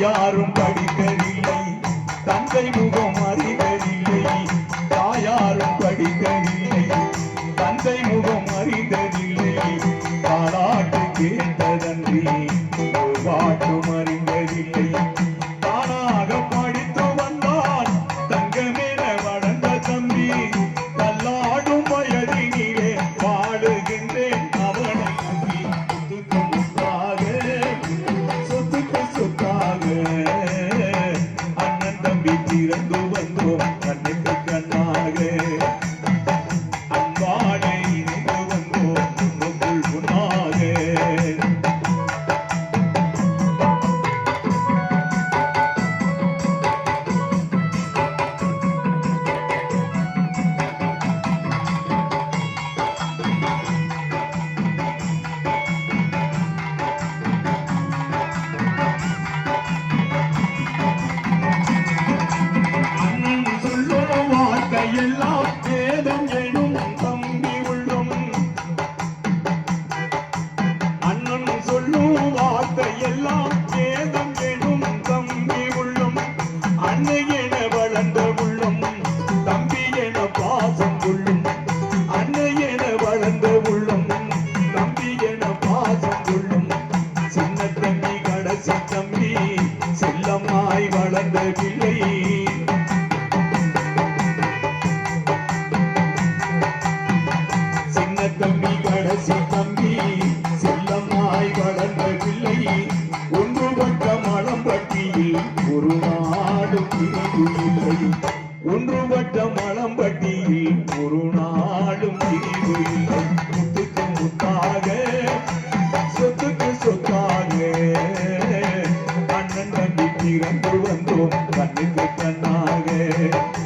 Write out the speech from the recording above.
யாரும் படிக்கவில்லை. தந்தை முகம் அறிந்ததில்லை. தாயாரும் படிக்கவில்லை. தந்தை முகம் அறிந்ததில்லை. பாராட்டு கேட்டதன்றி இறந்து வந்தோம். கண்ணுக்கு கண்ணாக வேதம் எனும் தம்பி உள்ளும் அண்ணன் சொல்லும் வார்த்தையெல்லாம் வேதம் எனும் தம்பி உள்ளும் அன்னை என வளர்ந்த உள்ளம் தம்பி என பாசம் கொள்ளும் அன்னை என வளர்ந்த உள்ளம் தம்பி என பாசம் கொள்ளும் சின்ன தம்பி கடைசி தம்பி செல்லமாய் வளர்ந்த பிள்ளை வளர்ந்த பிள்ளை ஒன்றுபட்ட மலம்பட்டியில் ஒரு நாடு பிரிவு இல்லை. ஒன்றுபட்ட மலம்பட்டியில் ஒரு நாடும் பிரிவு இல்லை. முத்துக்கு முத்தாக சொத்துக்கு சொத்தாக. அண்ணன் தம்பி பிறந்து வந்தோம் கண்ணுக்கு கண்ணாக.